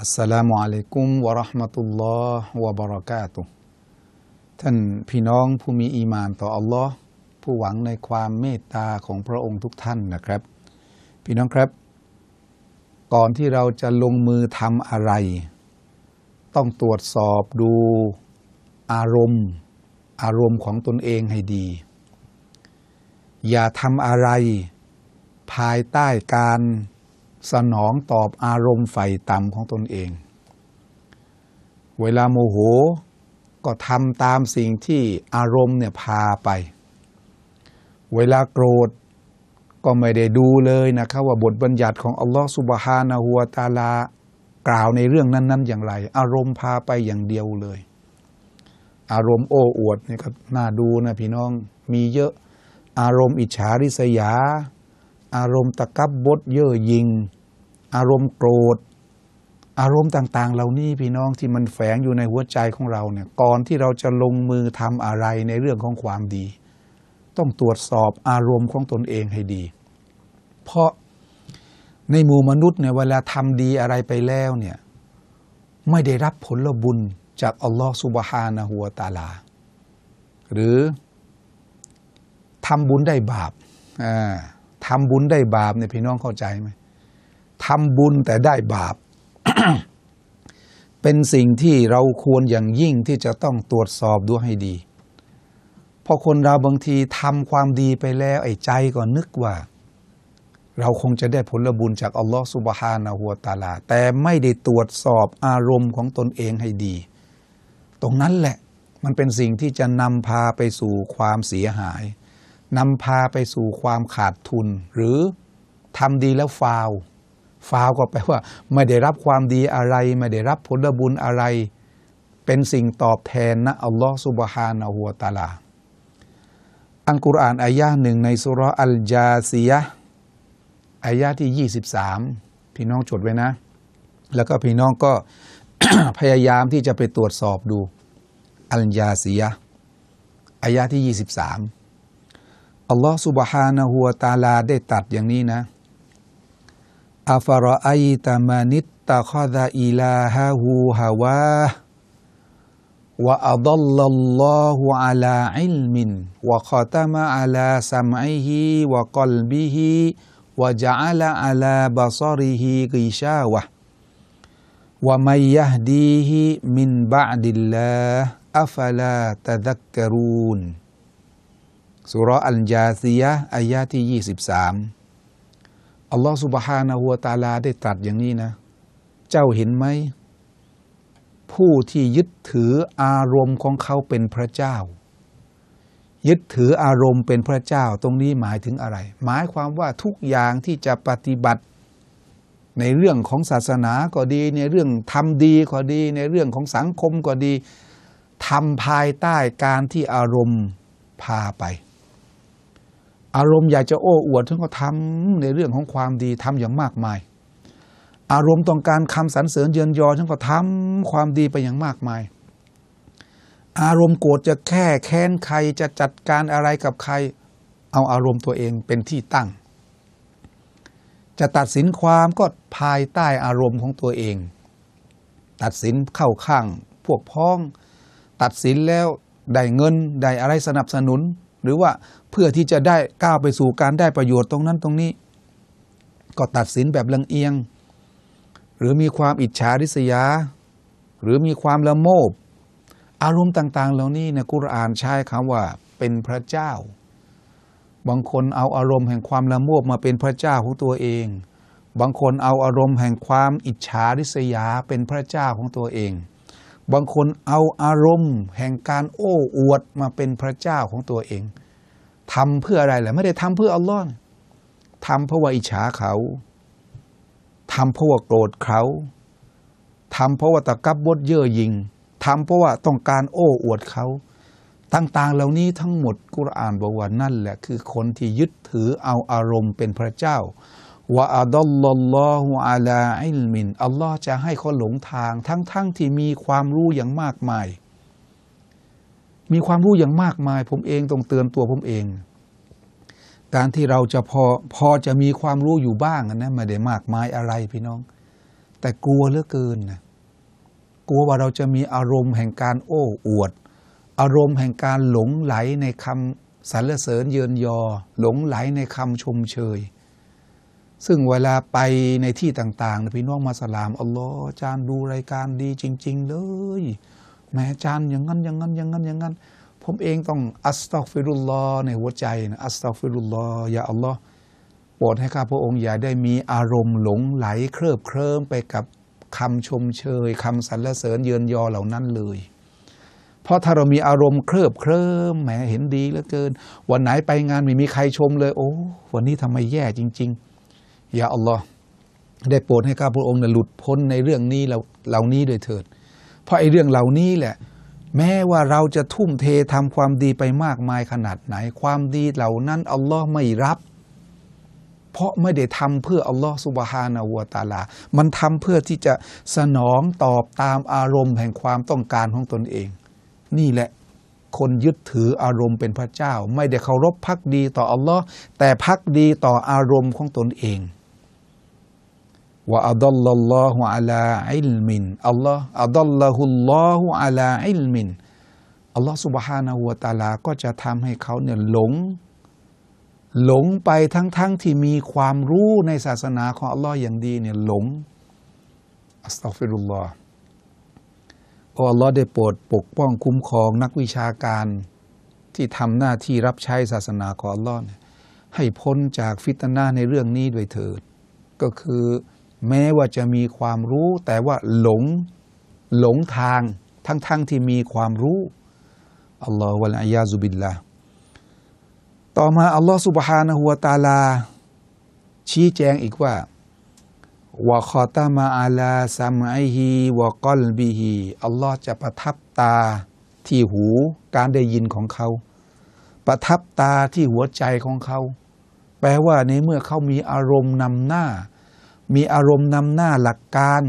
อัสสลามุอะลัยกุมวะราะห์มะตุลลอฮ์วะบะเราะกาตุท่านพี่น้องผู้มีอีมานต่ออัลลอฮ์ผู้หวังในความเมตตาของพระองค์ทุกท่านนะครับ พี่น้องครับ ก่อนที่เราจะลงมือทำอะไร ต้องตรวจสอบดูอารมณ์ อารมณ์ของตนเองให้ดี อย่าทำอะไร ภายใต้การ สนองตอบอารมณ์ไฟต่ำของตนเอง เวลาโมโหก็ทำตามสิ่งที่อารมณ์เนี่ยพาไป เวลาโกรธก็ไม่ได้ดูเลยนะครับว่าบทบัญญัติของอัลลอฮฺสุบฮานะฮูวตาลากล่าวในเรื่องนั้น ๆ อย่างไร อารมณ์พาไปอย่างเดียวเลย อารมณ์โอ้อวดนี่ก็น่าดูนะพี่น้องมีเยอะอารมณ์อิจฉาริษยา อารมณ์ตะกับบดเย่อหยิง อารมณ์โกรธ อารมณ์ต่าง ๆ เหล่านี้พี่น้องที่มันแฝงอยู่ในหัวใจของเราเนี่ยก่อนที่เราจะลงมือทำอะไรในเรื่องของความดี ต้องตรวจสอบอารมณ์ของตนเองให้ดี เพราะในหมู่มนุษย์เนี่ยเวลาทำดีอะไรไปแล้วเนี่ยไม่ได้รับผลบุญจากอัลลอฮฺสุบฮานะฮูวตาลา หรือทำบุญได้บาปทำบุญได้บาปเนี่ยพี่น้องเข้าใจไหม ทำบุญแต่ได้บาป เป็นสิ่งที่เราควรอย่างยิ่งที่จะต้องตรวจสอบดูให้ดี เพราะคนเราบางทีทำความดีไปแล้วไอ้ใจก็นึกว่า เราคงจะได้ผลบุญจากอัลลอฮฺสุบฮานะฮูวตาลา แต่ไม่ได้ตรวจสอบอารมณ์ของตนเองให้ดี ตรงนั้นแหละมันเป็นสิ่งที่จะนำพาไปสู่ความเสียหายนำพาไปสู่ความขาดทุน หรือทำดีแล้วฟาว ฟาวก็แปลว่า ไม่ได้รับความดีอะไร ไม่ได้รับผลบุญอะไร เป็นสิ่งตอบแทนนะอัลลอฮ์สุบฮานะฮัวตาลา อันกุรอานอายะหนึ่งในสุรอัลจาซียะอายะที่ 23 พี่น้องจดไว้นะ แล้วก็พี่น้องก็พยายามที่จะไปตรวจสอบดู อัลยาซียะอายะที่ 23 อัลลอฮ์สุบฮานะฮัวตาลาได้ตัดอย่างนี้นะ أفرأيت من اتخذ إلهه هواه وأضل الله على علم وختم على سمعه وقلبه وجعل على بصره غشاوة ومن يهديه من بعد الله أفلا تذكرون سورة الجاثية آيات 23 อัลลอฮฺสุบฮานะฮูวตาลาได้ตรัสอย่างนี้นะ เจ้าเห็นไหม ผู้ที่ยึดถืออารมณ์ของเขาเป็นพระเจ้า ยึดถืออารมณ์เป็นพระเจ้าตรงนี้หมายถึงอะไร หมายความว่าทุกอย่างที่จะปฏิบัติ ในเรื่องของศาสนาก็ดี ในเรื่องทำดีก็ดี ในเรื่องของสังคมก็ดีทำภายใต้การที่อารมณ์พาไป อารมณ์อยากจะโอ้อวดท่านก็ทำในเรื่องของความดีทำอย่างมากมาย อารมณ์ต้องการคำสรรเสริญเยินยอฉันก็ทำความดีไปอย่างมากมาย อารมณ์โกรธจะแค่แค้นใครจะจัดการอะไรกับใคร เอาอารมณ์ตัวเองเป็นที่ตั้ง จะตัดสินความก็ภายใต้อารมณ์ของตัวเอง ตัดสินเข้าข้างพวกพ้อง ตัดสินแล้วได้เงินได้อะไรสนับสนุนหรือว่า เพื่อที่จะได้ก้าวไปสู่การได้ประโยชน์ตรงนั้นตรงนี้ ก็ตัดสินแบบลังเอียง หรือมีความอิจฉาริษยา หรือมีความละโมบ อารมณ์ต่าง ๆ เหล่านี้ในกุรอานใช้คำว่าเป็นพระเจ้า บางคนเอาอารมณ์แห่งความละโมบมาเป็นพระเจ้าของตัวเอง บางคนเอาอารมณ์แห่งความอิจฉาริษยาเป็นพระเจ้าของตัวเองบางคนเอาอารมณ์แห่งการโอ้อวดมาเป็นพระเจ้าของตัวเอง ทำเพื่ออะไรแหละไม่ได้ทำเพื่ออัลลอฮ์ทำเพราะว่าอิจฉาเขาทำเพราะว่าโกรธเขาทำเพราะว่าตะกับบดเย่อหยิงทำเพราะว่าต้องการโอ้อวดเขาต่างๆ เหล่านี้ทั้งหมดกุรอานบอกว่านั่นแหละคือคนที่ยึดถือเอาอารมณ์เป็นพระเจ้าว่าอัลลอฮ์ลอฮุอาลาอิลมินอัลลอฮ์จะให้เขาหลงทางทั้งๆทที่มีความรู้อย่างมากมาย มีความรู้อย่างมากมาย ผมเองต้องเตือนตัวผมเอง การที่เราจะพอพอจะมีความรู้อยู่บ้างนะไม่ได้มากมายอะไรพี่น้อง แต่กลัวเหลือเกินนะกลัวว่าเราจะมีอารมณ์แห่งการโอ้อวด อารมณ์แห่งการหลงไหลในคำสรรเสริญเยินยอ หลงไหลในคำชมเชย ซึ่งเวลาไปในที่ต่างๆนะพี่น้องมาสลามอัลลอฮ์อาจาร์ดูรายการดีจริง ๆ เลย แม้อาจารย์อย่างนั้นอย่างนั้นอย่างนั้นอย่างนั้น ผมเองต้องอัสตัฟิรุลลอในหัวใจนะอัสตัฟิรุลลออย่าอัลลอฮ์โปรดให้ข้าพระองค์อย่าได้มีอารมณ์หลงไหลเคลิบเคลิ้มไปกับคำชมเชยคำสรรเสริญเยินยอเหล่านั้นเลย เพราะถ้าเรามีอารมณ์เคลิบเคลิ้มแหมเห็นดีเหลือเกิน วันไหนไปงานไม่มีใครชมเลย โอ้วันนี้ทำไมแย่จริงๆ อย่าอัลลอฮ์ได้โปรดให้ข้าพระองค์เนี่ยหลุดพ้นในเรื่องนี้เหล่าเหล่านี้โดยเถิด เพราะไอ้เรื่องเหล่านี้แหละ แม้ว่าเราจะทุ่มเททำความดีไปมากมายขนาดไหน ความดีเหล่านั้นอัลลอฮ์ไม่รับ เพราะไม่ได้ทำเพื่ออัลลอฮ์สุบฮานาวะตาลา มันทำเพื่อที่จะสนองตอบตามอารมณ์แห่งความต้องการของตนเอง นี่แหละคนยึดถืออารมณ์เป็นพระเจ้า ไม่ได้เคารพพักดีต่ออัลลอฮ์แต่พักดีต่ออารมณ์ของตนเอง ว่าอัลลอฮ์ลอฮุอะลาอิลมินอัลลอฮ์อัลลอฮุลลอฮุอะลาอิลมินอัลลอฮ์สุบฮานะฮูวะตะอาลาก็จะทำให้เขาเนี่ยหลง หลงไปทั้งๆทที่มีความรู้ในศาสนาของอัลลอฮ์อย่างดีเนี่ยหลงอัสตัฟิรุลลอฮ์โอ้อัลลอฮ์ได้โปรดปกป้องคุ้มครองนักวิชาการที่ทำหน้าที่รับใช้ศาสนาของอัลลอฮ์ให้พ้นจากฟิตนาในเรื่องนี้ด้วยเถิด ก็คือ แม้ว่าจะมีความรู้ แต่ว่าหลงหลงทางทั้งๆทที่มีความรู้อัลลอฮฺวะลัยยาซุบิลลาต่อมาอัลลอฮฺสุบฮานะฮูวตาลา ชี้แจงอีกว่าวะคอตามาอาลาซัมไอฮีวะกอลบิฮีอัลลอฮ์จะประทับตาที่หูการได้ยินของเขา ประทับตาที่หัวใจของเขา แปลว่าในเมื่อเขามีอารมณ์นำหน้า มีอารมณ์นำหน้าหลักการ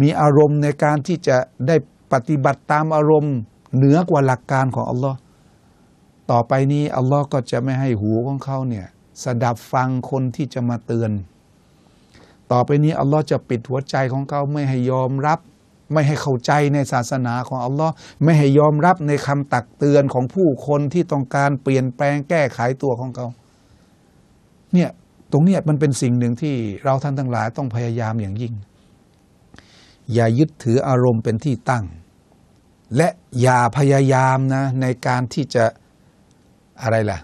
มีอารมณ์ในการที่จะได้ปฏิบัติตามอารมณ์ เหนือกว่าหลักการของอัลลอฮ์ต่อไปนี้อัลลอฮ์ก็จะไม่ให้หูของเขาเนี่ยสดับฟังคนที่จะมาเตือน ต่อไปนี้อัลลอฮ์จะปิดหัวใจของเขาไม่ให้ยอมรับ ไม่ให้เข้าใจในศาสนาของอัลลอฮ์ไม่ให้ยอมรับในคำตักเตือนของผู้คนที่ต้องการเปลี่ยนแปลงแก้ไขตัวของเขา เนี่ย ตรงนี้มันเป็นสิ่งหนึ่งที่เราท่านทั้งหลายต้องพยายามอย่างยิ่ง อย่ายึดถืออารมณ์เป็นที่ตั้ง และอย่าพยายามนะในการที่จะอะไรล่ะ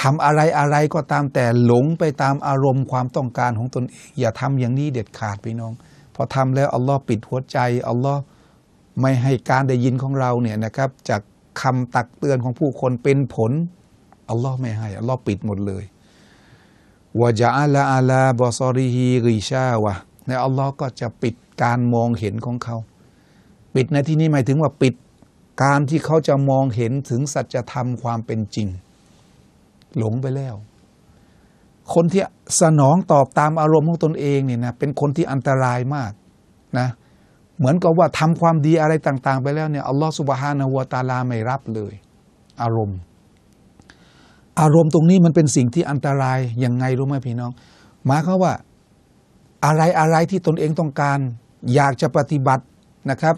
ทำอะไรอะไรก็ตามแต่หลงไปตามอารมณ์ความต้องการของตนเอง อย่าทำอย่างนี้เด็ดขาดพี่น้อง พอทำแล้วอัลลอฮ์ปิดหัวใจอัลลอฮ์ไม่ให้การได้ยินของเราเนี่ยนะครับ จากคำตักเตือนของผู้คนเป็นผลอัลลอฮ์ไม่ให้อัลลอฮ์ปิดหมดเลย วะจาอัลอาลาบอซอริฮีริชาวะในอัลลอฮ์ก็จะปิดการมองเห็นของเขา ปิดในที่นี้หมายถึงว่าปิดการที่เขาจะมองเห็นถึงสัจธรรมความเป็นจริง หลงไปแล้ว คนที่สนองตอบตามอารมณ์ของตนเองเนี่ยนะเป็นคนที่อันตรายมากนะเหมือนกับว่าทำความดีอะไรต่าง ๆ ไปแล้วเนี่ยอัลลอฮฺสุบฮานะฮูวะตาลาไม่รับเลย อารมณ์ อารมณ์ตรงนี้มันเป็นสิ่งที่อันตรายยังไงรู้ไหมพี่น้อง หมายความว่าอะไรอะไรที่ตนเองต้องการ อยากจะปฏิบัตินะครับ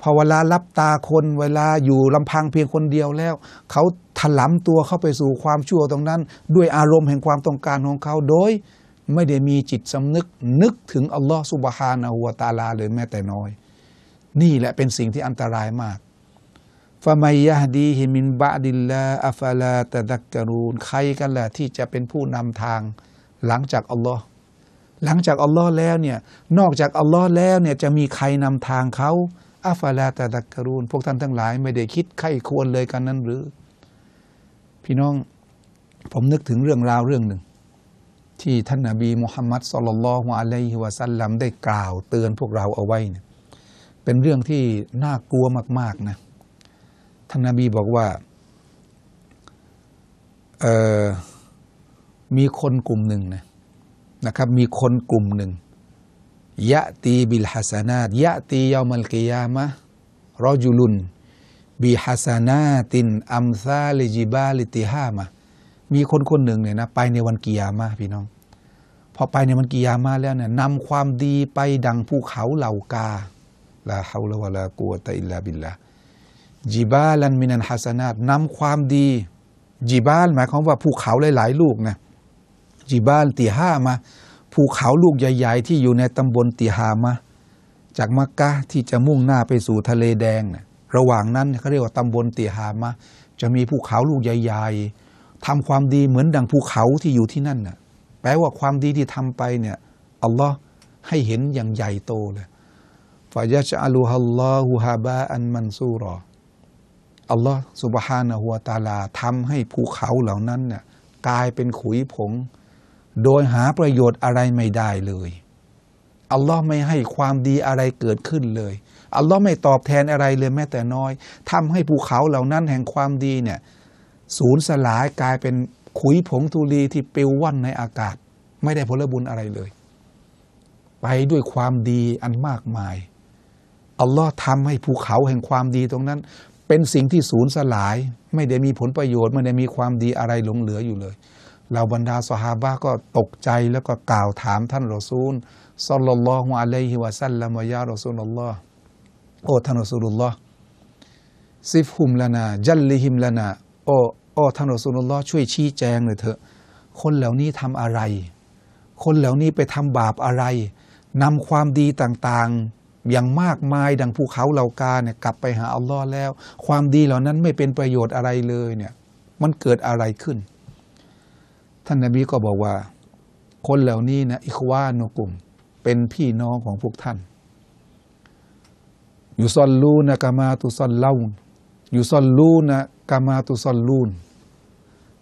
พอเวลารับตาคนเวลาอยู่ลำพังเพียงคนเดียวแล้ว เขาถลำตัวเข้าไปสู่ความชั่วตรงนั้น ด้วยอารมณ์แห่งความต้องการของเขาโดย ไม่ได้มีจิตสำนึกนึกถึงอัลลอฮฺสุบฮานะฮูวตาลาเลยแม้แต่น้อย นี่แหละเป็นสิ่งที่อันตรายมาก ฟะมัยยะดีฮิมินบะดิลลาอัฟลาตะดักกรูนใครกันล่ะที่จะเป็นผู้นำทางหลังจากอัลลอฮ์หลังจากอัลลอฮ์แล้วเนี่ยนอกจากอัลลอฮ์แล้วเนี่ยจะมีใครนำทางเขาอัฟลาตะดักกรูนพวกท่านทั้งหลายไม่ได้คิดไข้ควรเลยกันนั้นหรือ พี่น้องผมนึกถึงเรื่องราวเรื่องหนึ่ง ที่ท่านนาบีมุฮัมมัดสลลัลลอฮุอะลัยฮิวะสัลลัมได้กล่าวเตือนพวกเราเอาไว้เนี่ยเป็นเรื่องที่น่ากลัวมากๆนะ ท่านนาบีบอกว่ามีคนกลุ่มหนึ่งนะนะครับ มีคนกลุ่มหนึ่งยะตีบิลฮัสนาตยะตียามัลกิยามะรอจุลุนบิฮัสนาตินอัมซาลิจิบาลิติฮามะมีคนคนหนึ่งเนี่ยนะไปในวันกิยามะพี่น้อง พอไปในวันกิยามะแล้วเนี่ยนำความดีไปดังภูเขาเหล่ากาลาฮาวละวะลากุวตะอิลลาบิลลา จิบาลันมินันฮัสนาตนำความดีจิบาลหมายความว่าภูเขาหลาย ๆ ลูกนะจิบาลติฮามาภูเขาลูกใหญ่ ๆ ที่อยู่ในตำบลติฮามะจากมักกะที่จะมุ่งหน้าไปสู่ทะเลแดงนะระหว่างนั้นเขาเรียกว่าตำบลติฮามะจะมีภูเขาลูกใหญ่ๆทำความดีเหมือนดังภูเขาที่อยู่ที่นั่นน่ะแปลว่าความดีที่ทำไปเนี่ยอัลลอฮ์ให้เห็นอย่างใหญ่โตเลยฟายะจอัลูฮัลลอฮุฮาบาอันมันซูรอ อัลลอฮ์สุบฮานะฮูวตาลาทำให้ภูเขาเหล่านั้นเนี่ยกลายเป็นขุยผง โดยหาประโยชน์อะไรไม่ได้เลยอัลลอฮ์ไม่ให้ความดีอะไรเกิดขึ้นเลย อัลลอฮ์ไม่ตอบแทนอะไรเลยแม้แต่น้อยทำให้ภูเขาเหล่านั้นแห่งความดีเนี่ยสูญสลายกลายเป็นขุยผงธุลีที่ปลิวว่อนในอากาศ ไม่ได้ผลบุญอะไรเลย ไปด้วยความดีอันมากมาย อัลลอฮ์ทำให้ภูเขาแห่งความดีตรงนั้น เป็นสิ่งที่สูญสลาย ไม่ได้มีผลประโยชน์ ไม่ได้มีความดีอะไรหลงเหลืออยู่เลยเราบรรดาสหาบะก็ตกใจแล้วก็กล่าวถามท่านรอซูลสัลลัลลอฮุอะลัยฮิวะสัลลัมวะยารอซูลุลลอฮ์โอ้ท่านรอซูลุลลอฮ์ซิฟฮุมละนาจัลลิฮิมละนาโอ้โอ้ท่านรอซูลุลลอฮ์ช่วยชี้แจงหน่อยเถอะคนเหล่านี้ทำอะไร คนเหล่านี้ไปทำบาปอะไรนำความดีต่างๆ อย่างมากมายดังภูเขาเหล่ากาเนี่ยกลับไปหาอัลลอฮ์แล้ว ความดีเหล่านั้นไม่เป็นประโยชน์อะไรเลยเนี่ยมันเกิดอะไรขึ้น ท่านนบีก็บอกว่า คนเหล่านี้นะอิควานุกุมเป็นพี่น้องของพวกท่านอยู่ซอนลูนะกามาตุซอนเล่าอยู่ซอนลูนะกามาตุซอนลูน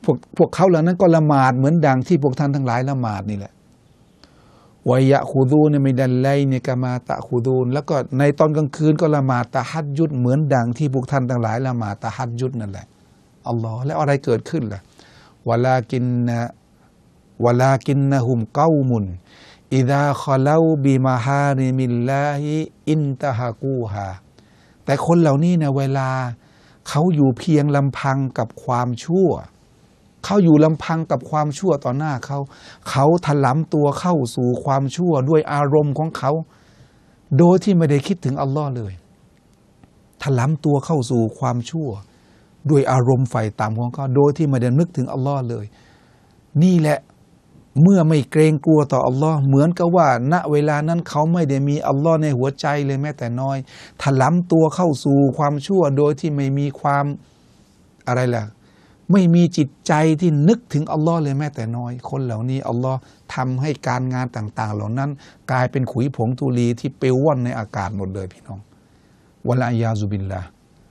พวกพวกเขาเหล่านั้นก็ละหมาดเหมือนดังที่พวกท่านทั้งหลายละหมาดนี่แหละ วายะคูดูนไม่ดันไลเนกามาตะคูดูนแล้วก็ในตอนกลางคืนก็ละหมาดตะฮัดยุดเหมือนดังที่พวกท่านทั้งหลายละหมาดตะฮัดยุดนั่นแหละอัลลอฮ์แล้วอะไรเกิดขึ้นล่ะวลากินนะวลากินนะฮุมเก้ามุนอิดาคอลาบิมาฮาริมิลลาฮิอินตะฮากูฮาแต่คนเหล่านี้เนี่ยเวลาเขาอยู่เพียงลำพังกับความชั่ว เขาอยู่ลำพังกับความชั่วต่อหน้าเขา เขาถลำตัวเข้าสู่ความชั่วด้วยอารมณ์ของเขา โดยที่ไม่ได้คิดถึงอัลลอฮ์เลยถลำตัวเข้าสู่ความชั่ว ด้วยอารมณ์ไฟต่ำของเขาโดยที่ไม่ได้นึกถึงอัลลอฮ์เลย นี่แหละเมื่อไม่เกรงกลัวต่ออัลลอฮ์เหมือนกับว่า ณเวลานั้นเขาไม่ได้มีอัลลอฮ์ในหัวใจเลยแม้แต่น้อยถลำตัวเข้าสู่ความชั่วโดยที่ไม่มีความอะไรล่ะ ไม่มีจิตใจที่นึกถึงอัลลอฮ์เลยแม้แต่น้อย คนเหล่านี้อัลลอฮ์ทำให้การงานต่าง ๆ เหล่านั้น กลายเป็นขุยผงตุลีที่เปลวว่อนในอากาศหมดเลยพี่น้องวลายาซุบินละ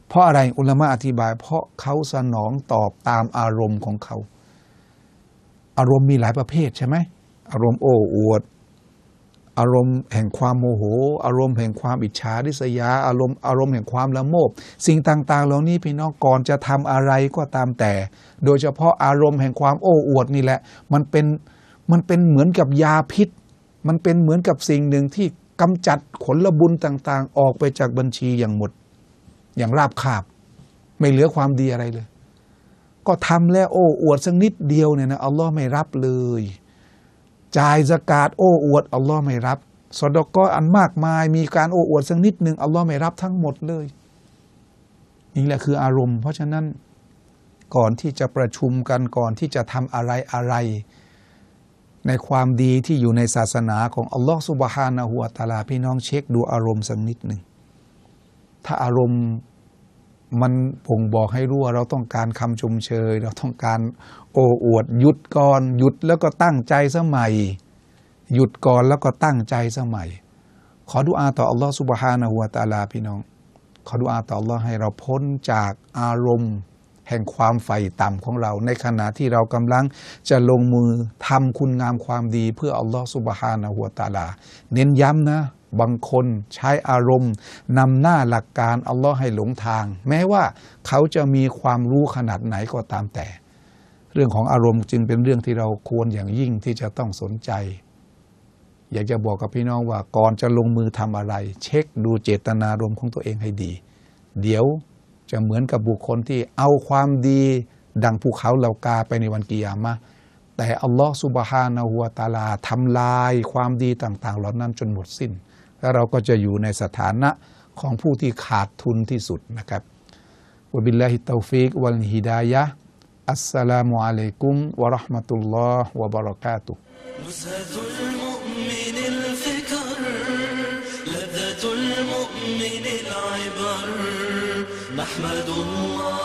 เพราะอะไรอุลามะอธิบาย เพราะเขาสนองตอบตามอารมณ์ของเขา อารมณ์มีหลายประเภทใช่ไหมอารมณ์โอ้อวด อารมณ์แห่งความโมโห อารมณ์แห่งความอิจฉาริษยา อารมณ์อารมณ์แห่งความละโมบ สิ่งต่างๆ เหล่านี้พี่น้องก่อนจะทำอะไรก็ตามแต่ โดยเฉพาะอารมณ์แห่งความโอ้อวดนี่แหละ มันเป็นมันเป็นเหมือนกับยาพิษ มันเป็นเหมือนกับสิ่งหนึ่งที่กำจัดผละบุญต่างๆ ออกไปจากบัญชีอย่างหมด อย่างราบคาบ ไม่เหลือความดีอะไรเลย ก็ทำแล้วโอ้อวดสักนิดเดียวเนี่ยนะอัลลอฮ์ไม่รับเลย จ่ายสกาดโอ้อวดอัลลอฮ์ไม่รับสดก็อันมากมายมีการโอ้อวดสักนิดหนึ่งอัลลอฮ์ไม่รับทั้งหมดเลยนี่แหละคืออารมณ์ เพราะฉะนั้นก่อนที่จะประชุมกันก่อนที่จะทำอะไรอะไร ในความดีที่อยู่ในศาสนาของอัลลอฮ์สุบฮานะฮูวตาลาพี่น้องเช็คดูอารมณ์สักนิดหนึ่งถ้าอารมณ์ มันบ่งบอกให้รู้ว่าเราต้องการคำชมเชย เราต้องการโอ้อวดหยุดก่อนหยุดแล้วก็ตั้งใจสมัย หยุดก่อนแล้วก็ตั้งใจสมัย ขอดุอาต่ออัลลอฮฺสุบฮานะฮูวะตาลาพี่น้อง ขอดุอาต่ออัลลอฮ์ให้เราพ้นจากอารมณ์ แห่งความใฝ่ต่ำของเรา ในขณะที่เรากำลังจะลงมือทำคุณงามความดีเพื่ออัลลอฮ์สุบฮานะฮูวะตาลา เน้นย้ำนะ บางคนใช้อารมณ์นำหน้าหลักการอัลลอฮ์ให้หลงทาง แม้ว่าเขาจะมีความรู้ขนาดไหนก็ตามแต่ เรื่องของอารมณ์จึงเป็นเรื่องที่เราควรอย่างยิ่งที่จะต้องสนใจ อยากจะบอกกับพี่น้องว่าก่อนจะลงมือทำอะไร เช็คดูเจตนารมณ์ของตัวเองให้ดี เดี๋ยวจะเหมือนกับบุคคลที่เอาความดี ดังภูเขาเหล่ากาไปในวันกิยามะแต่อัลลอฮ์สุบฮานะฮูวตาลาทำลายความดีต่าง ๆ เหล่านั้นจนหมดสิ้น แล้วเราก็จะอยู่ในสถานะของผู้ที่ขาดทุนที่สุดนะครับวะบิลลาฮิตตอฟิกวัลฮิดายะห์อัสสลามุอะลัยกุมวะเราะห์มะตุลลอฮ์วะบะเราะกาตุฮ์ نزهة المؤمن الفكر لذة المؤمن العبر نحمد الله وحده